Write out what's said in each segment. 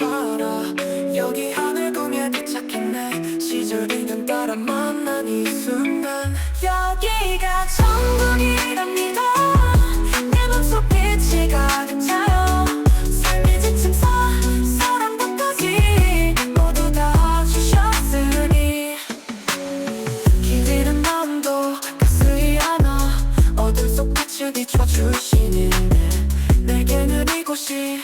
살아. 여기 하늘 꿈에 도착했네. 시절이는 따라 만난 이 순간. 여기가 천국이랍니다. 내 맘속 빛이 가득 차요. 삶의 지침서 사랑부터지. 모두 다 주셨으니. 길 잃은 마음도 가스이 않아 어둠 속 빛을 비춰주시는 내게는 이곳이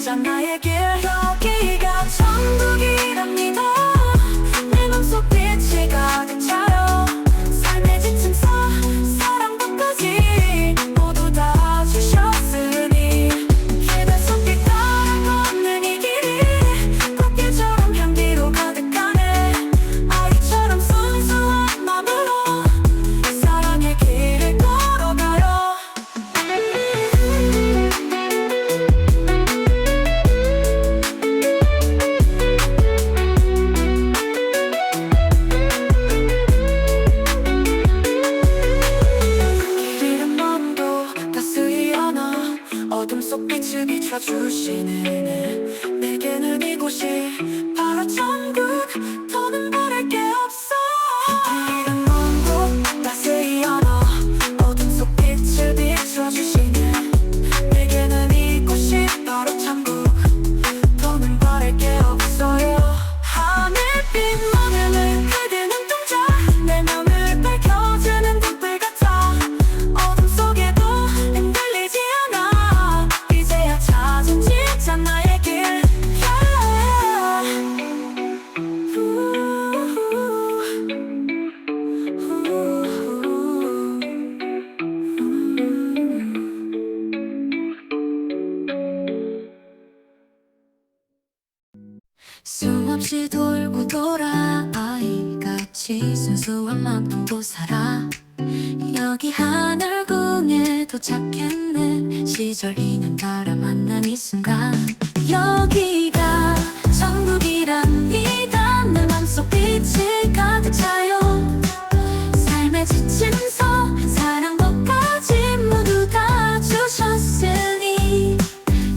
항상 나에게 이렇게 어둠 속 빛을 비춰주시는 내게는 이곳이 바로 천국 여기 하늘 궁에 도착했네. 시절이는 따라 만난 이 순간. 여기가 천국이랍니다 내 맘속 빛이 가득 차요. 삶의 지침서 사랑법까지 모두 다 주셨으니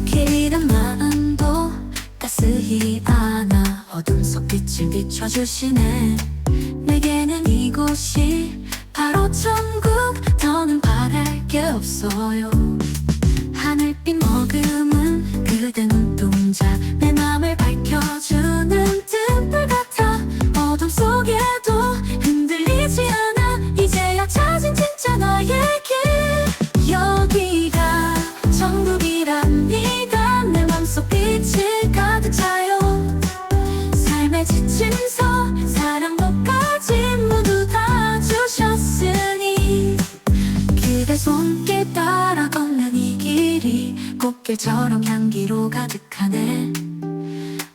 길은 마음도 따스히 안아 어둠 속 빛을 비춰주시네. 내게는 이곳이 바로 천국 soil 꽃길처럼 향기로 가득하네.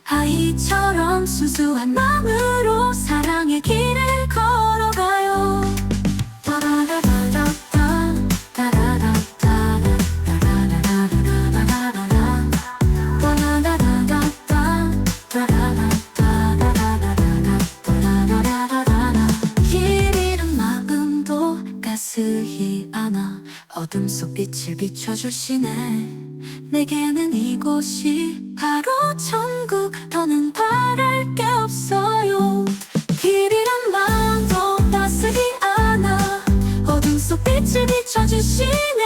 아이처럼 순수한 마음으로 사랑의 길을 걸어가요. 어둠 속 빛을 비춰주시네 내게는 이곳이 바로 천국. 더는 바랄 게 없어요. 길 잃은 마음도 따스히 안아. 어둠 속 빛을 비춰주시네.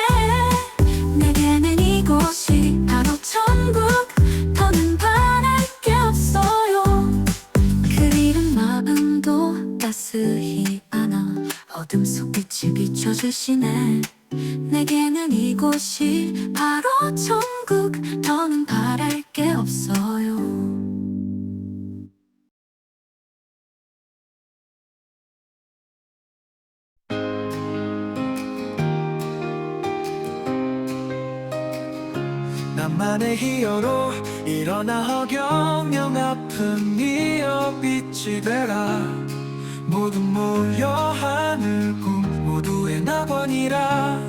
어둠 속 빛을 비춰주시네. 내게는 이곳이 바로 나만의 히어로 일어나 허경영 아픈 이어 빛이 되라. 모두 모여 하늘 꿈 모두의 낙원이라.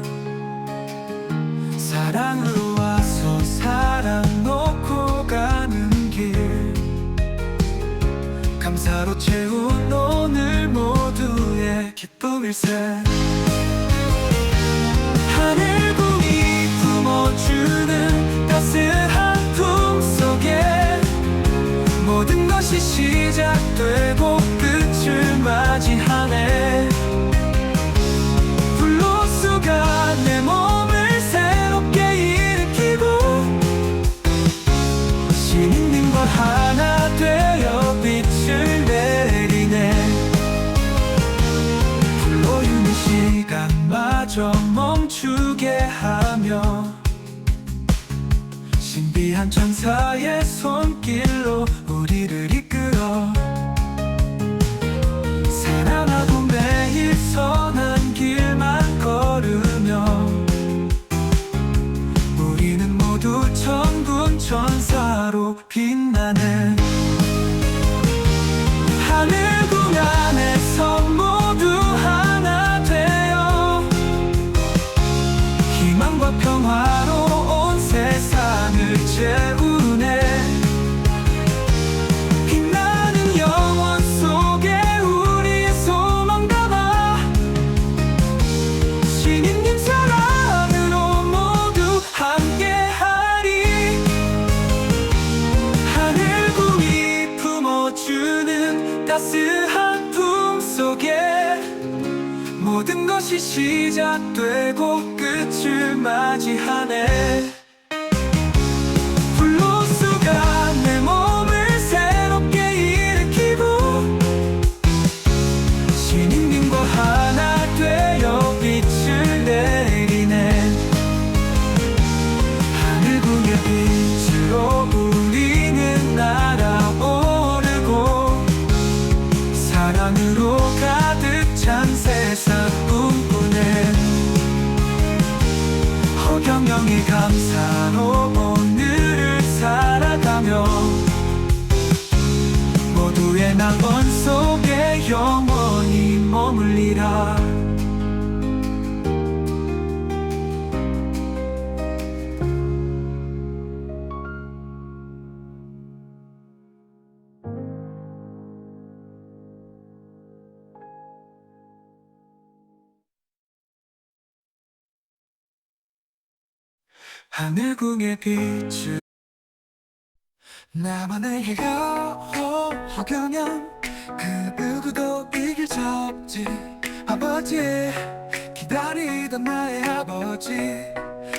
사랑으로 와서 사랑 놓고 가는 길. 감사로 채운 오늘 모두의 기쁨일세. 하늘 궁이 품어주는 따스한 품 속에 모든 것이 시작되고 끝을 맞이하네 천사의 손길로 것이 시작되고 끝을 맞이하네 머물리라 하늘궁의 빛을 나만의 해가 허경영 그 누구도 이길 수 없지 아버지 기다리던 나의 아버지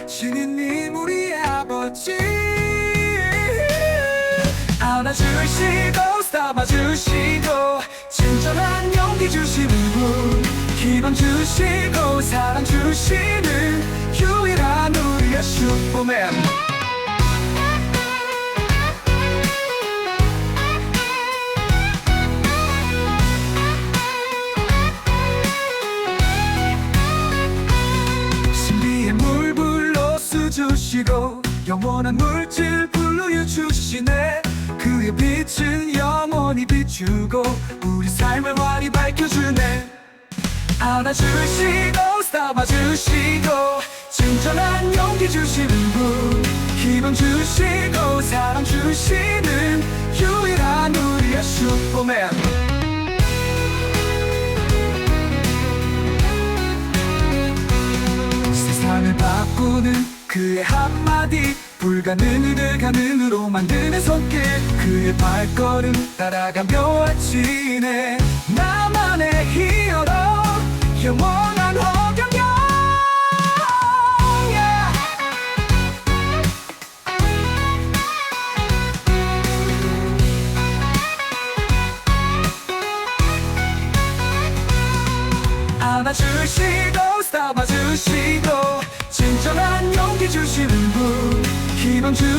신인님 우리의 아버지. 안아주시고 삼아주시고 친절한 용기 주시는 분 희망 주시고 사랑 주시는 유일한 우리의 슈퍼맨 영원한 물질 불러유 주시네. 그의 빛은 영원히 비추고 우리 삶을 환히 밝혀주네. 안아주시고 삼아주시고 친절한 용기 주시는 분. 희망 주시고 사랑 주시는 유일한 우리의 슈퍼맨 세상을 바꾸는 그의 한마디 불가능을 가능으로 만드는 손길 그의 발걸음 따라가며 아치네. 나만의 히어로 영원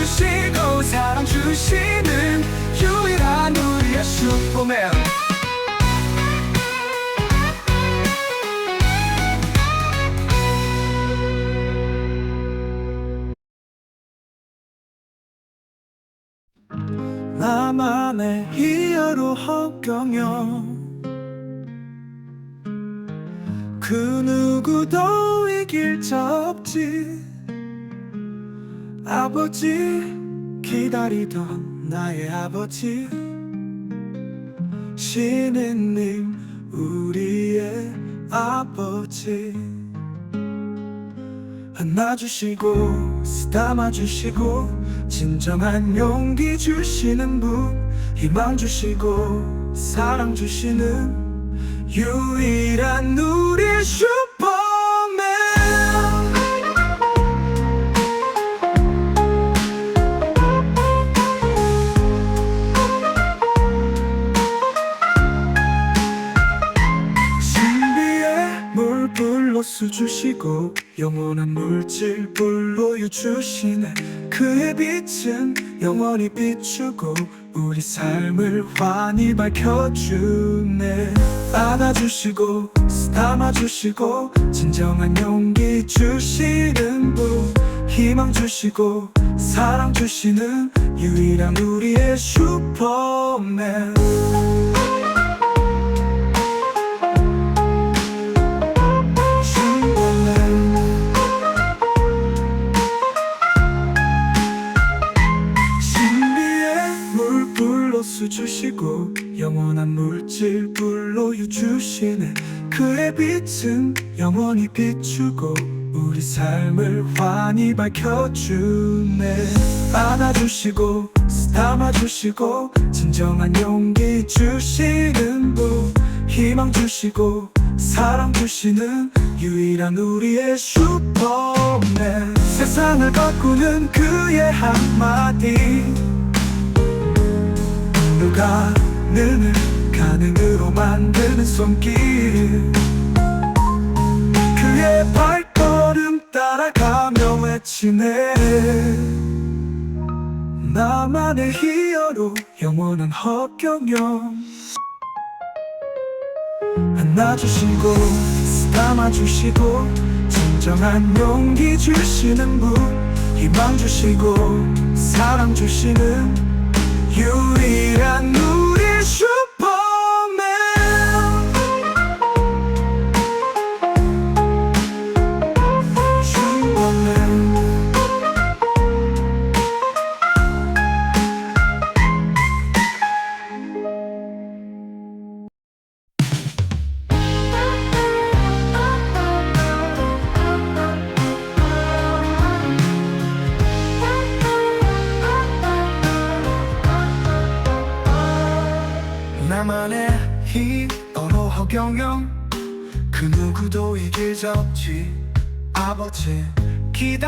주시고 사랑 주시는 유일한 우리의 슈퍼맨 나만의 히어로 허경영. 그 누구도 이길 자 없지 아버지 기다리던 나의 아버지. 신인님 우리의 아버지. 안아주시고 쓰담아주시고 진정한 용기 주시는 분. 희망 주시고 사랑 주시는 유일한 우리의 슈 주시고 영원한 물질 불로유 주시네. 그의 빛은 영원히 비추고 우리 삶을 환히 밝혀주네. 안아주시고 담아주시고 진정한 용기 주시는 분 희망 주시고 사랑 주시는 유일한 우리의 슈퍼맨 슈퍼맨 수주시고 영원한 물질 불로 유 주시네. 그의 빛은 영원히 비추고 우리 삶을 환히 밝혀주네. 안아주시고 담아주시고 진정한 용기 주시는 분. 희망 주시고 사랑 주시는 유일한 우리의 슈퍼맨. 세상을 바꾸는 그의 한마디 누가 능을 가능으로 만드는 손길? 그의 발걸음 따라가며 외치네. 나만의 히어로 영원한 허경영. 안아주시고 담아주시고 진정한 용기 주시는 분. 희망 주시고 사랑 주시는 유일한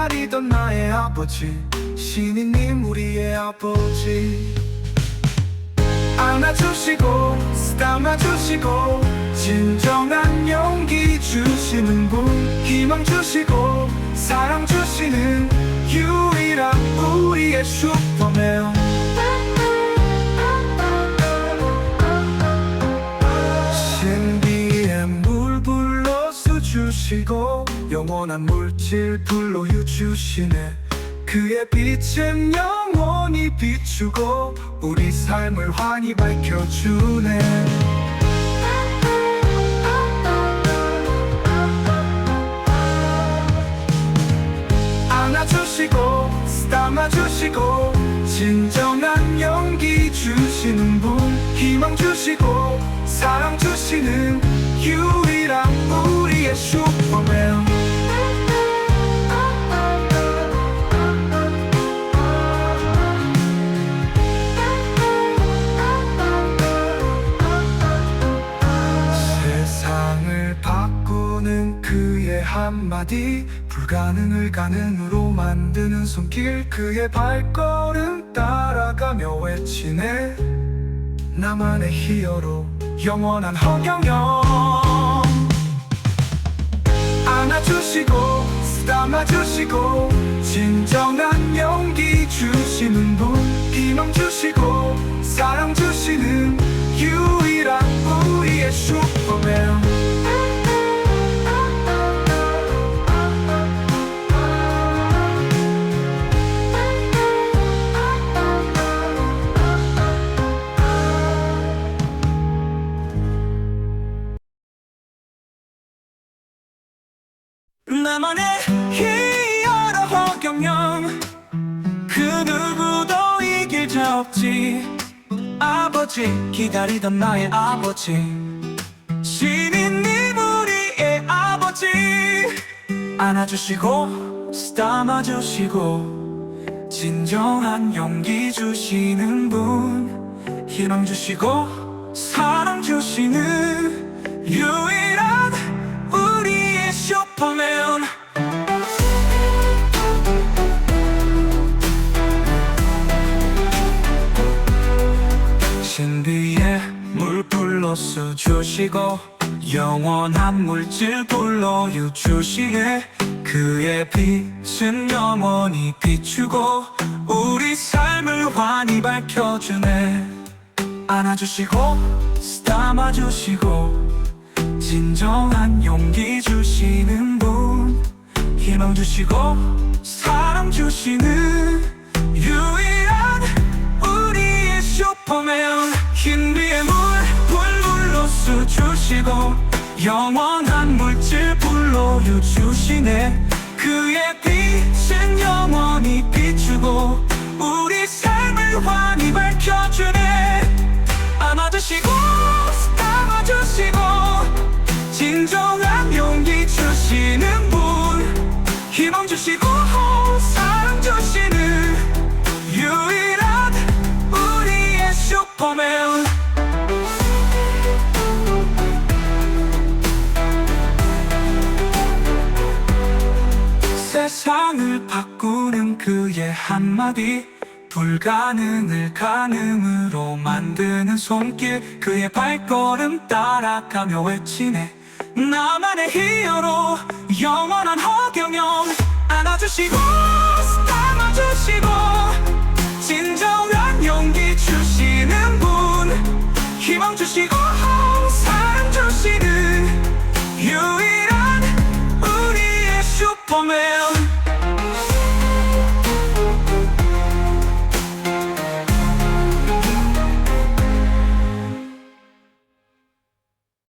기다리던 나의 아버지. 신이님 우리의 아버지. 안아주시고 쓰담아주시고 진정한 용기 주시는 분. 희망 주시고 사랑 주시는 유일한 우리의 슈퍼맨. 신비의 물 불러 수주시고 영원한 물질 불로 유 주시네. 그의 빛은 영원히 비추고 우리 삶을 환히 밝혀주네. 안아주시고 담아 주시고 진정한 용기 주시는 분 희망 주시고 사랑 주시는 유 일한 우리의 슈퍼맨. 세상을 바꾸는 그의 한마디 불가능을 가능으로 만드는 손길 그의 발걸음 따라가며 외치네. 나만의 히어로 영원한 허경영 안아주시고 쓰담아주시고 진정한 용기 주시는 분 희망 주시고 사랑 주시는 유일한 우리의 슈퍼맨 아버지 기다리던 나의 아버지. 신인 님 우리의 아버지. 안아주시고 쓰담아주시고 진정한 용기 주시는 분. 희망 주시고 사랑 주시는 유일 물 불러서 주시고 영원한 물질 불러유 주시네 그의 빛은 영원히 비추고 우리 삶을 환히 밝혀주네. 안아주시고 쓰담아주시고 진정한 용기 주시는 분. 희망 주시고 사랑 주시는 유일한 우리의 슈퍼맨. 흰비의 물 불물로수 주시고 영원한 물질 불러유 주시네. 그의 빛은 영원히 비추고 우리 삶을 환히 밝혀주네. 안아주시고 담아주시고 진정한 용기 주시는 분. 희망 주시고 사랑 주시는 유일한 우리의 슈퍼맨 바꾸는 그의 한마디. 불가능을 가능으로 만드는 손길. 그의 발걸음 따라가며 외치네. 나만의 히어로 영원한 허경영. 안아주시고 담아주시고. 진정한 용기 주시는 분. 희망 주시고